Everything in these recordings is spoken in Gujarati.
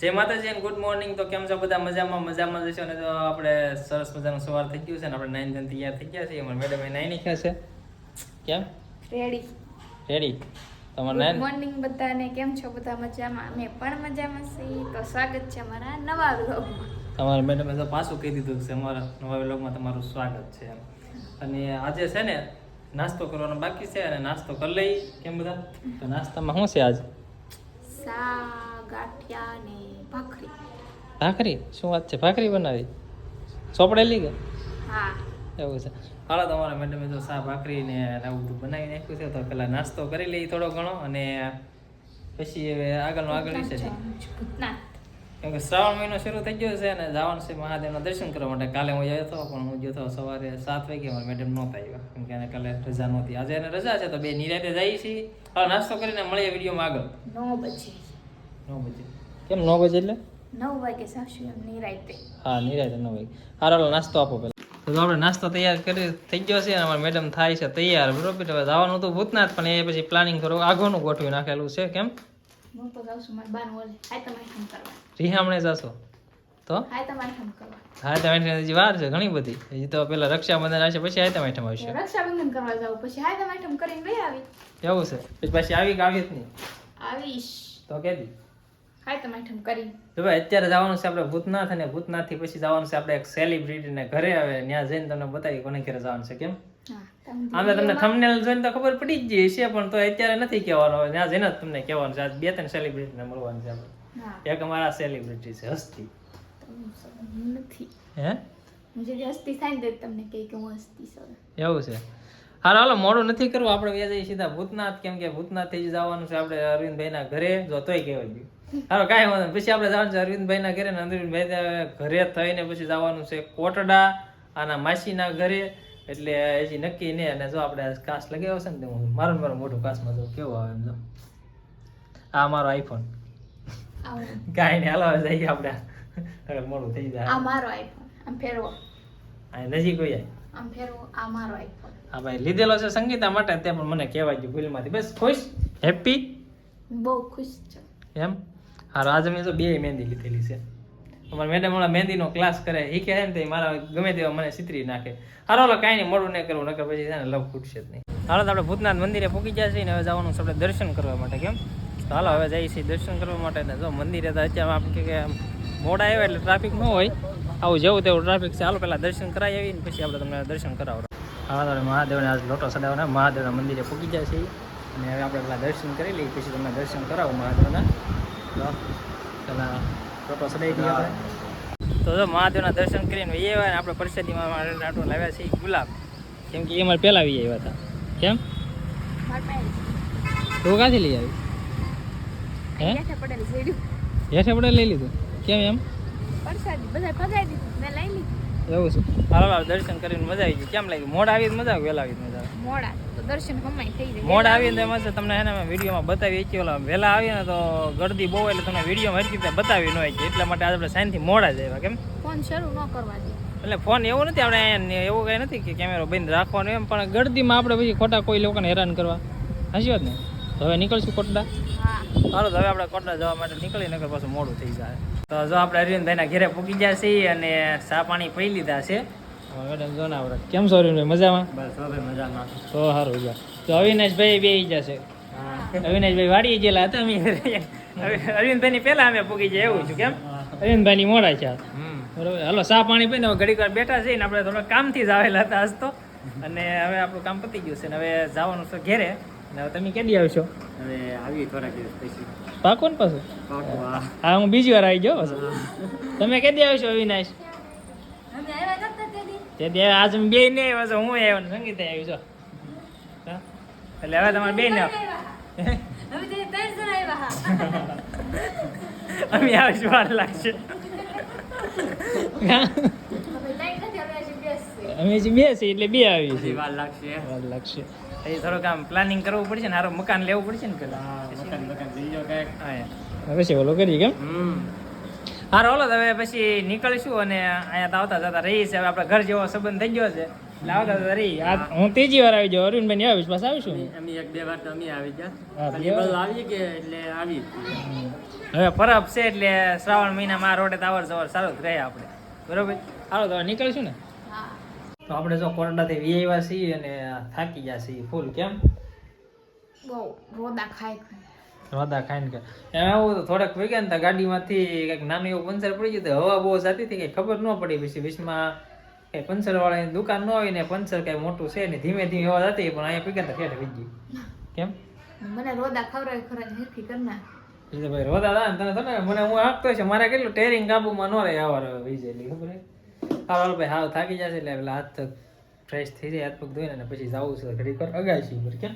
જય માતાજી એન્ડ ગુડ મોર્નિંગ તો કેમ છો બધા? મજામાં? મજામાં જશો ને તો આપણે સરસ મજાનો સવાર થઈ ગયું છે ને આપણે નાઈન જણ તૈયાર થઈ ગયા છીએ. અમારા મેડમ એ નાઈ નાખ્યા છે. કેમ? રેડી રેડી તમારે ગુડ નાઈન મોર્નિંગ બધાને. કેમ છો બધા? મજામાં? અમે પણ મજામાં છીએ. તો સ્વાગત છે અમારા નવા વ્લોગમાં તમારા મેડમે તો પાછું કહી દીધું છે અમારા નવા વ્લોગમાં તમારું સ્વાગત છે અને આજે છે ને નાસ્તો કરવાનો બાકી છે અને નાસ્તો કરી લઈ કેમ બધા? તો નાસ્તામાં શું છે આજે? સા ગાંઠિયા ને ભાખરી. ભાખરી? શું વાત છે? ભાખરી બનાવી? ચોપડેલી કે? હા. એવું છે. હાલો તમારા મેડમે તો સા ભાખરી ને આવું બધું બનાવી નાખ્યું છે. તો પેલા નાસ્તો કરી લઈએ થોડો ઘણો અને પછી હવે આગળનો આગળ વિશે કેમ કે શ્રાવણ મહિનો શરૂ થઈ ગયો છે અને જવાનું છે મહાદેવના દર્શન કરવા માટે કાલે હું ગયો હતો પણ હું ગયો હતો સવારે સાત વાગે મારા મેડમ નહોતા આવ્યા. કેમ કે એને કાલે રજા નહોતી. આજે એને રજા છે તો બે નિરાતે જઈએ છીએ. નાસ્તો કરીને મળીએ વિડીયોમાં આગળ. નવ બજે નવ બજે. કેમ નવ બજે એટલે? નવ વાગે સાસુ એમ નિરાયતે. હા નિરાતે નવ વાગે. હારો નાસ્તો આપો પહેલા તો આપણે નાસ્તો તૈયાર કરી થઈ ગયો છે અમારા મેડમ થાય છે તૈયાર બરોબર? હવે જવાનું હતું ભૂતનાથ પણ એ પછી પ્લાનિંગ કરો આગળનું ગોઠવી નાખેલું છે કેમ? રિહામણે જશો. તો? હાય તમારે કામ કરવા? હા તમે હજી વાર છે ઘણી બધી. હજી તો પેલા રક્ષાબંધન આવશે પછી આ તમે આવશે? રક્ષાબંધન કરવા જાવ પછી હાય તમારે કરીને લઈ આવી? એવું છે. પછી પાછી આવી કે આવી જ નહીં? આવીશ. તો કેદી? હાય તમારે કરી. તો ભાઈ અત્યારે જવાનું છે આપણે ભૂતનાથ અને ભૂતનાથથી પછી જવાનું છે આપણે એક સેલિબ્રિટીને ઘરે આવે ત્યાં જઈને તમને બતાવી કોને ઘરે જવાનું છે કેમ? આમે તમને થંબનેલ જોઈને તો ખબર પડી જ જઈ છે પણ તો અત્યારે નથી કહેવાનું હવે ત્યાં જઈને તમને કહેવાનું છે. આજ બે ત્રણ સેલિબ્રિટીને મળવાનું છે આપણે. એક અમારા સેલિબ્રિટી છે હસ્તી. નથી. હે? હું હસ્તી થાય ને તમને કહે કે હું હસ્તી છું એવું છે. હાલો હાલો મોડું નથી કરવું આપણે સીધા ભૂતનાથ કેમ કે ભૂતનાથથી જ જવાનું છે આપણે અરવિંદભાઈના ઘરે જો તોય કહેવાય ગયું હાલો કાંઈ વાંધો પછી આપણે જવાનું છે અરવિંદભાઈના ઘરે ને અરવિંદભાઈ ઘરે થઈને પછી જવાનું છે કોટડા આના માસીના ઘરે. એટલે હજી નક્કી નહીં. અને જો આપણે કાસ લગાવ્યો છે ને તો હું મારું મારું મોટું કાચમાં જો કેવો આવે એમ જો. આ મારો આઈફોન. કાંઈ નહીં હાલો જઈએ આપણે. હવે મોડું થઈ જાય. આ મારો આઈફોન. આમ ફેરવો. આ નજીક હોય આમ ફેરવો. આ મારો આઈફોન. હા ભાઈ લીધેલો છે સંગીતા માટે તે પણ મને કહેવાય ગયું ભૂલમાંથી. બસ ખુશ? હેપી બહુ ખુશ છું. એમ? હારો આજે મેં તો બે મહેંદી લીધેલી છે. અમારા મેડમ હમણાં મહેંદીનો ક્લાસ કરે એ કહે ને તે મારા ગમે તેવા મને સિતરી નાખે. હારો હાલો, કાંઈ નહીં, મોડું નહીં કરવું, નકર પછી છે ને લવ ખૂટશે જ નહીં. હાલો, તો આપણે ભૂતનાથ મંદિરે પૂકી ગયા છીએ ને હવે જવાનું છે આપણે દર્શન કરવા માટે, કેમ? તો હાલો, હવે જઈએ છીએ દર્શન કરવા માટે ને જો મંદિરે તો અત્યારે આપણે કે મોડા આવ્યા એટલે ટ્રાફિક ન હોય. આવું જેવું તેવું ટ્રાફિક છે. હાલો, પહેલાં દર્શન કરાવી આવીને પછી આપણે તમને દર્શન કરાવો હા તો મહાદેવને આજ લોટો સડાવવાના મહાદેવના મંદિરે પૂકી જાય છે અને હવે આપણે પેલા દર્શન કરી લઈએ, પછી તમને દર્શન કરાવું મહાદેવના. તો જો મહાદેવના દર્શન કરીને એ ને આપણે પ્રસાદીમાં મારે લાવ્યા છે ગુલાબ. કેમ કે એ મારે પહેલા આવી આવ્યા હતા. કેમ? તું ક્યાંથી લઈ આવી? હે? હેઠે હેઠે પડે લઈ લીધું. કેમ એમ? પરસાદી બધા ભગાઈ દીધું. મેં લઈ લીધું. એવું છે. હાલો હાલો દર્શન કરીને મજા આવી ગઈ. કેમ લાગી મોડ આવી મજા આવે? વહેલા આવી મજા આવે? મોડા તો દર્શન હમાય થઈ જાય. મોડ આવીને ને મસ્ત તમને એને વિડીયોમાં બતાવી કે ઓલા વહેલા આવી ને તો ગળદી બહુ એટલે તમને વિડીયોમાં હરકી રીતે બતાવી ન હોય એટલા માટે આજે આપણે સાઈનથી મોડા જ આવ્યા કેમ? ફોન શરૂ ન કરવા દે. એટલે ફોન એવું નથી આપણે અહીંયા એવું કંઈ નથી કે કેમેરો બંધ રાખવાનો એમ પણ ગળદીમાં આપણે પછી ખોટા કોઈ લોકોને હેરાન કરવા. હાચી વાત ને? તો હવે નીકળશું કોટડા? હા. ચાલો તો હવે આપણે કોટડા જવા માટે નીકળી નગર પાછું મોડું થઈ જાય. તો જો આપણે અરવિંદભાઈના ઘરે પૂકી ગયા છીએ અને ચા પાણી પી લીધા છે. મેડમ જો ને આપણે. કેમ છો અરવિંદભાઈ મજામાં? બસ હવે મજામાં. તો સારું જા. તો અવિનાશભાઈ બે જશે અવિનાશભાઈ વાડી ગયેલા હતા અમે. અરવિંદભાઈની પહેલા અમે પૂકી જાય એવું છું કેમ? અરવિંદભાઈની મોડા છે બરોબર. હાલો ચા પાણી પીને હવે ઘડીક વાર બેઠા છીએ ને આપણે થોડા કામથી જ આવેલા હતા આજ તો. અને હવે આપણું કામ પતી ગયું છે ને હવે જવાનું છે ઘેરે. ને હવે તમે કેદી આવશો? હવે આવી થોડાક દિવસ પછી. પાકો ને પાછું હા. હું બીજી વાર આવી ગયો પાછો. તમે કેદી આવશો અવિનાશ? અમે આવ્યા તેથી આજ અમે બે નહીં આવ્યો છો હું આવ્યો ને સંગીત આવી છો એટલે હવે તમારે બે ને અમે હા. આવીશું વાર લાગશે. હા? અમે હજી બે છીએ એટલે બે આવી છે વાર લાગશે. વાર લાગશે. એ થોડુંક આમ પ્લાનિંગ કરવું પડશે ને હારું મકાન લેવું પડશે ને પેલા. મકાન કાંઈક. ઓલો કરીએ કેમ હમ. હારો ઓલો તો હવે પછી નીકળીશું અને અહીંયા તો આવતા જતા રહીએ હવે આપણે ઘર જેવો સંબંધ થઈ ગયો છે. લાવતા હું ત્રીજી વાર આવી જાઉં. અરવિંદભાઈ ની આવીશ બસ આવીશું? અમે- એક બે વાર તો અમે આવી ગયા. હા, ખાલી બે વાર? બસ આવી કે એટલે આવી હવે પરબ છે એટલે શ્રાવણ મહિનામાં આ રોડે તાવર સવાર સારું જ રહે આપણે. બરોબર? હાલો તો હવે નીકળીશું ને. તો આપણે જો કોરડાથી વી આવ્યા છીએ અને થાકી ગયા છીએ ફૂલ કેમ? બહુ રોદા ખાય રોદા ખાઈને કે. એમ થોડાક વૈગા ને તો ગાડીમાંથી કંઈક નાનું એવું પંચર પડી ગયું તો હવા બહુ જતી હતી કંઈ ખબર ન પડી. પછી વીસમાં કંઈ પંચર વાળાની દુકાન ન હોય ને પંચર કંઈ મોટું છે ને ધીમે ધીમે હવા જતી પણ અહીંયા પીગા તો ઠેઠ વી ગઈ. કેમ? મને રોદા ખવડાવી ખવડાવી હેરખી કરી નાખ એ ભાઈ રોદા હતા ને તને તો મને હું હાંકતો છે મારે કેટલું ટેરિંગ કાબુમાં ન રહે આવા વીજ ખબર હાલો ભાઈ હાવ થાકી જશે એટલે પેલા હાથ ફ્રેશ થઈ જાય હાથ પગ ધોઈને અને પછી જવું છે ઘડીક વાર અગાશી પર કેમ?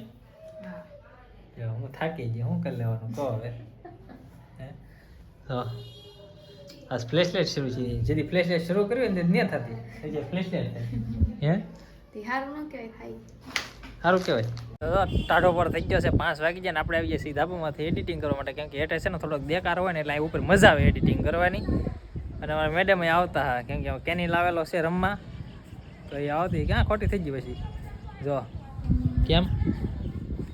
હું. થાકી ગયો હું કરી લેવાનું કહો હવે. હે? આ ફ્લેશલાઇટ શરૂ છે જેથી ફ્લેશલાઇટ શરૂ ને તે ન થતી એટલે ફ્લેશલાઇટ થાય હે? સારું કહેવાય ટાઢો પર થઈ ગયો છે પાંચ વાગી જાય ને આપણે આવીએ સીધા ધાબામાંથી એડિટિંગ કરવા માટે કેમ કે હેઠે છે ને થોડોક દેકાર હોય ને એટલે ઉપર મજા આવે એડિટિંગ કરવાની. અને અમારા મેડમ આવતા હા કેમ કે કેની લાવેલો છે રમવા. તો એ આવતી ક્યાં? ખોટી થઈ ગઈ પછી. જો. કેમ?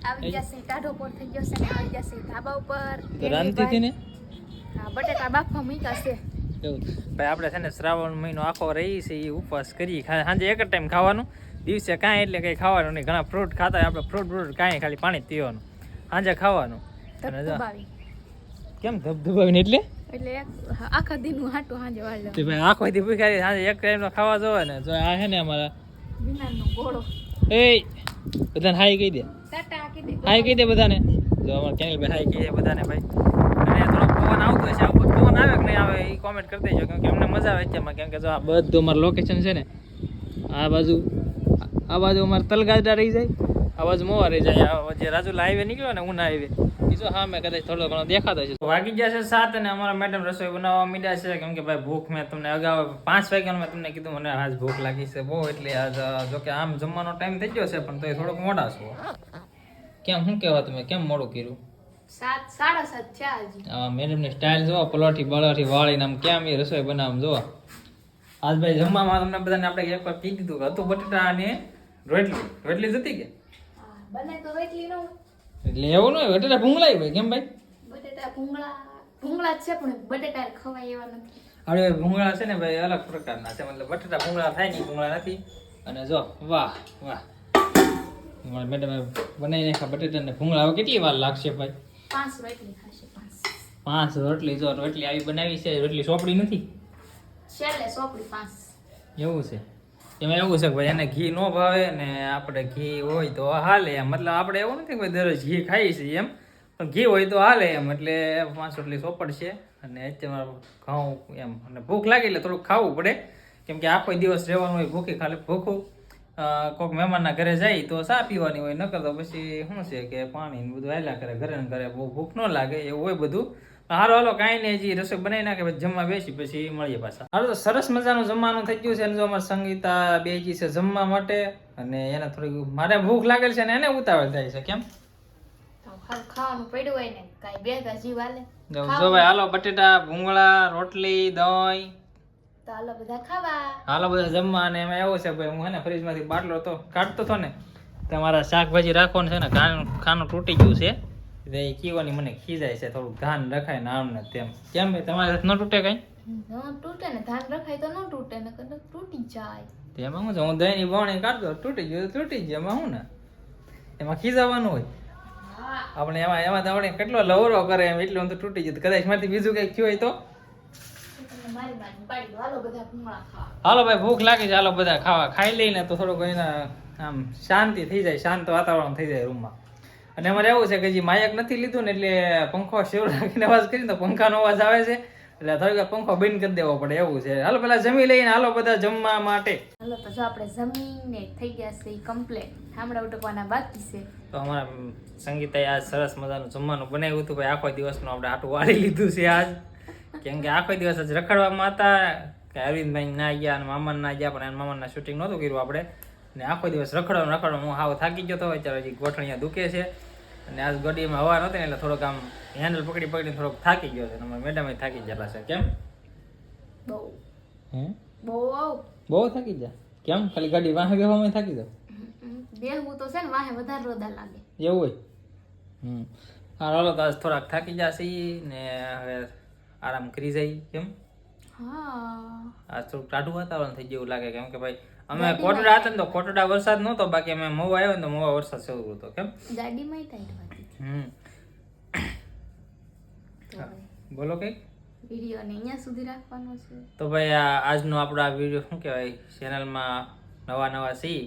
આવી જશે ટાઢો પર થઈ જશે ને આવી જશે ધાબા ઉપર. તો રાંધતી ને? હા બટેટા બાફવા મૂક્યા છે. ભાઈ આપણે છે ને શ્રાવણ મહિનો આખો રહી છે એ ઉપવાસ કરી સાંજે એક જ ટાઈમ ખાવાનું. દિવસે કાંઈ એટલે કંઈ ખાવાનું નહીં. ઘણા ફ્રૂટ ખાતા આપણે ફ્રૂટ ફ્રૂટ કાંઈ ખાલી પાણી પીવાનું. સાંજે ખાવાનું. કેમ ધબધબાવીને એટલે? એટલે આખા દિનનું હાટું સાંજે વાળ તે ભાઈ આખો દી ભૂખ્યા સાંજે એક ટાઈમ ખાવા જોવે ને તો આ છે ને અમારા વિનાનો ગોળો. એ બધાને હાઈ કહી દે. ટાટા કીધી હાઈ કહી દે બધાને. જો અમાર કેનિલ ભાઈ હાય કહી દે બધાને ભાઈ. અને થોડો પવન આવતો છે આ વખત પવન આવે કે નહીં આવે એ કોમેન્ટ કરી દેજો કેમ કે અમને મજા આવે છે એમાં કેમ કે જો આ બધું અમારું લોકેશન છે ને આ બાજુ આ બાજુ અમારે તલગાજડા રહી જાય આ બાજુ મોવા રહી જાય જે રાજુલા હાઈવે નીકળ્યો ને ઉના હાઈવે એ જો હા મેં કદાચ થોડો ઘણો દેખાતો છે. વાગી ગયા છે સાત અને અમારા મેડમ રસોઈ બનાવવા મીડ્યા છે. કેમ કે ભાઈ ભૂખ મેં તમને અગાઉ પાંચ વાગ્યાનું મેં તમને કીધું મને આજ ભૂખ લાગી છે બહુ એટલે આજ જોકે આમ જમવાનો ટાઈમ થઈ ગયો છે પણ તો થોડોક મોડા છો. કેમ શું કહેવા તમે? કેમ મોડું કર્યું? સાત સાડા સાત છે હજી. આ મેડમની સ્ટાઇલ જોવો પલોઠી બળોઠી વાળીને આમ કેમ એ રસોઈ બનાવવા જોવો. આજ ભાઈ જમવામાં તમને બધાને આપણે એકવાર કહી દીધું કે હતું બટેટા અને રોટલી. રોટલી જતી કે? બને તો રોટલી ન. હોય. એટલે એવું નહીં બટેટા ભૂંગળા હોય કેમ ભાઈ? બટેટા ભૂંગળા ભૂંગળા છે પણ બટેટા ખવાય એવા નથી. હવે ભૂંગળા છે ને ભાઈ અલગ પ્રકારના છે. મતલબ બટેટા ભૂંગળા થાય નહીં ભૂંગળા નથી. અને જો વાહ વાહ. મારા મેડમે બનાવી નાખ્યા બટેટા ને ભૂંગળા. હવે કેટલી વાર લાગશે ભાઈ? પાંચ રોટલી ખાશે પાંચ. પાંચ રોટલી? જો રોટલી આવી બનાવી છે રોટલી સોપડી નથી? છેલ્લે સોપડી પાંચ. એવું છે. એમાં એવું છે કે ભાઈ એને ઘી ન ભાવે ને આપણે ઘી હોય તો હાલે એમ. મતલબ આપણે એવું નથી કે દરરોજ ઘી ખાઈએ છીએ એમ. પણ ઘી હોય તો હાલે એમ. એટલે પાંચ રોટલી સોપડ છે અને અત્યારે ઘઉં એમ. અને ભૂખ લાગે એટલે થોડુંક ખાવું પડે. કેમ કે આખો દિવસ રહેવાનું હોય ભૂખે ખાલી ભૂખું. કોઈક મહેમાનના ઘરે જાય તો ચા પીવાની હોય, નકર તો પછી શું છે કે પાણી બધું હાલ્યા કરે, ઘરે ઘરે બહુ ભૂખ ન લાગે એવું હોય બધું. હારો હાલો કાંઈ નહીં હજી રસોઈ બનાવી નાખે પછી જમવા બેસી પછી મળીએ પાછા. હાલો તો સરસ મજાનું જમવાનું થઈ ગયું છે અને જો અમારે સંગીતા બેજી છે જમવા માટે અને એને થોડીક મારે ભૂખ લાગેલ છે ને એને ઉતાવળ થાય છે કેમ? ખાવાનું પડ્યું હોય ને કાંઈ બે ગાજી વાલે જો જો ભાઈ હાલો બટેટા ભૂંગળા રોટલી દહીં. હાલો બધા ખાવા. હાલો બધા જમવા અને એમાં એવું છે ભાઈ હું હે ને ફ્રીજમાંથી બાટલો તો કાઢતો હતો ને તમારા શાકભાજી રાખવાનું છે ને ખાનું ખાનું તૂટી ગયું છે. એ કીવાની મને ખીજાય છે થોડુંક ધાન રખાય ને આમ ને તેમ. કેમ તમારે હાથ ન તૂટે કઈ? ન તૂટે ને ધાન રખાય તો ન તૂટે ને કદાચ તૂટી જાય. તેમાં હું હું દહીંની વાણી કાઢતો તૂટી ગયો તો તૂટી જ એમાં હું ને? એમાં ખીજાવાનું હોય. આપણે એમાં એમાં તો આપણે કેટલો લવરો કરે એમ એટલું તો તૂટી ગયું. કદાચ મારથી બીજું કંઈક થયું હોય તો? હાલો ભાઈ ભૂખ લાગી છે. હાલો બધા ખાવા. ખાઈ લઈને તો થોડુંક એના આમ શાંતિ થઈ જાય શાંત વાતાવરણ થઈ જાય રૂમમાં. અને અમારે એવું છે કે જે માયક નથી લીધું ને એટલે પંખો શેવ રાખીને અવાજ કરીને તો પંખાનો અવાજ આવે છે. એટલે થોડીક કે પંખો બંધ કરી દેવો પડે એવું છે. હાલો પેલા જમી લઈને હાલો બધા જમવા માટે. હાલો તો જો આપણે જમીને થઈ ગયા છે એ કમ્પ્લેટ ઠામડા ઉટકવાના બાકી છે. તો અમારા સંગીતાએ આજ સરસ મજાનું જમવાનું બનાવ્યું હતું. ભાઈ આખો દિવસનું આપણે આટું વાળી લીધું છે આજ. કેમ કે આખો દિવસ જ રખડવામાં હતા. કે અરવિંદભાઈ ના ગયા અને મામા ના ગયા પણ એના મામાના શૂટિંગ નહોતું કર્યું આપણે. ને આખો દિવસ રખડવાનું રખડવાનું. હું હાવ થાકી ગયો હતો અત્યારે હજી ગોઠણિયા દુખે છે. અને આજ ગાડીમાં હવા નહોતી ને એટલે થોડોક આમ હેન્ડલ પકડી પકડીને થોડોક થાકી ગયો છે. અને મેડમ થાકી ગયેલા છે કેમ? બહુ. હે? બહુ બહુ થાકી ગયા? કેમ? ખાલી ગાડી વાહે બેવામાં થાકી જાવ બેહવું તો છે ને વાહે વધારે રોદા લાગે. એવું હોય? હમ. હા હાલો તો આજ થોડાક થાકી જશે ને હવે આરામ કરી જાય કેમ? હા. આજ થોડુંક ટાઢું વાતાવરણ થઈ જેવું લાગે. કેમ કે ભાઈ અમે કોટડા હતા ને તો કોટડા વરસાદ નહોતો બાકી અમે મોવા આવ્યો ને તો મોવા વરસાદ શરૂ હતો કેમ? ગાડીમાં ટાઈટ હમ. બોલો કંઈક? વિડીયોને અહીંયા સુધી રાખવાનો છે. તો ભાઈ આ આજનો આપણો આ વીડિયો શું કહેવાય? ચેનલમાં નવા નવા સી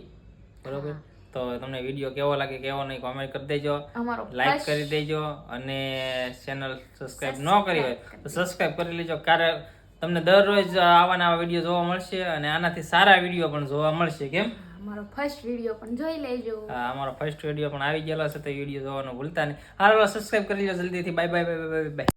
બરોબર? તો તમને વીડિયો કેવો લાગે કેવો નહીં કોમેન્ટ કરી દેજો. લાઈક કરી દેજો અને ચેનલ સબસ્ક્રાઇબ ન કરી હોય તો સબસ્ક્રાઇબ કરી લેજો. કારણ તમને દરરોજ આવા નવા વીડિયો જોવા મળશે અને આનાથી સારા વીડિયો પણ જોવા મળશે કેમ? અમારો ફર્સ્ટ વીડિયો પણ જોઈ લેજો. આ અમારો ફર્સ્ટ વીડિયો પણ આવી ગયેલો છે તો વીડિયો જોવાનું ભૂલતા નહીં. હાલો સબસ્ક્રાઇબ કરી લો જલ્દીથી. Bye bye bye bye bye